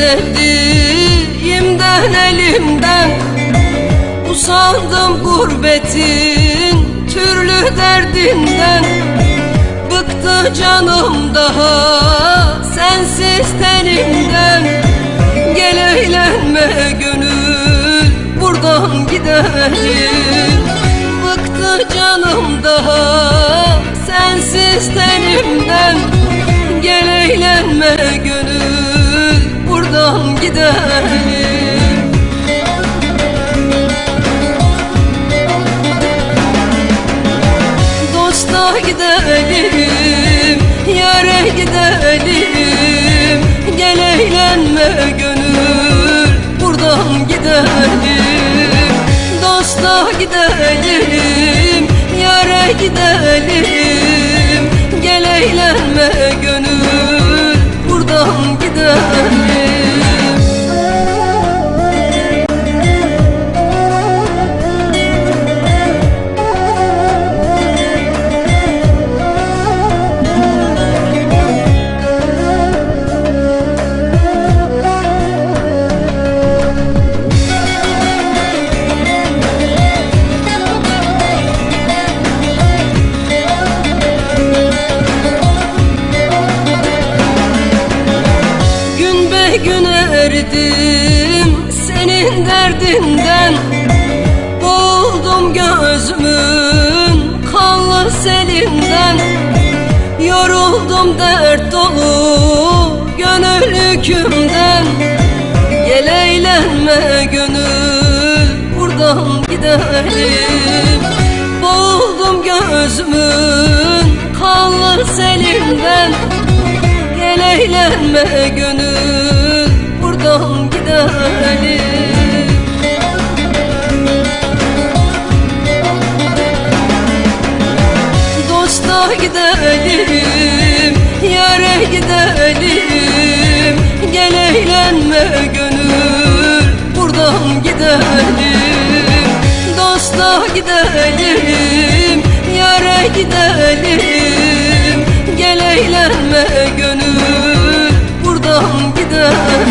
sevdiğimden elimden Usandım gurbetin türlü derdinden Bıktı canım daha sensiz tenimden Gel eğlenme gönül buradan gidelim. Bıktı canım daha sensiz tenimden Gel eğlenme gönül gidelim Dosta gidelim, yare gidelim Gel eğlenme gönül, buradan gidelim. Dosta gidelim, yare gidelim Gel eğlenme gönül, gün erdim senin derdinden. Boğuldum gözümün kanlı selinden. Yoruldum dert dolu gönül yükümden. Gel eğlenme gönül buradan gidelim. Boğuldum gözümün kanlı selinden. Gel eğlenme gönül buradan gidelim. Dosta gidelim, yare gidelim. Gel eğlenme gönül buradan gidelim. Dosta gidelim, yare gidelim. Gel eğlenme gönül buradan gidelim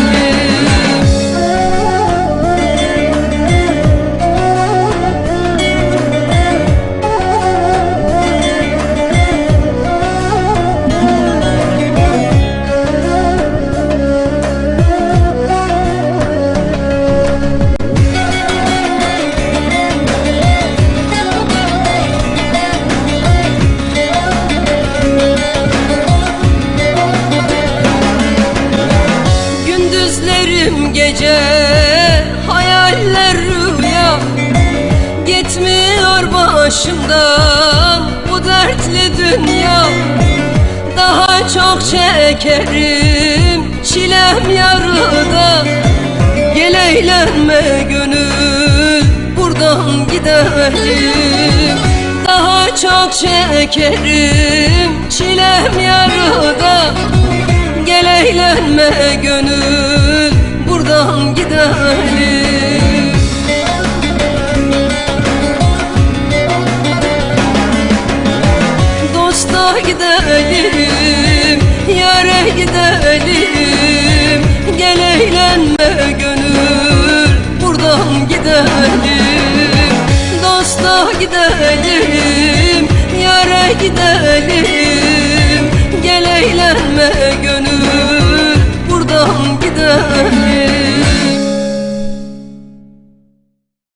başımdan bu dertli dünya. Daha çok çekerim çilem yarıda. Gel eğlenme gönül buradan gidelim. Daha çok çekerim çilem yarıda. Gel eğlenme gönül gidelim Yare gidelim. Gel eğlenme gönül Buradan gidelim. Dosta gidelim Yare gidelim.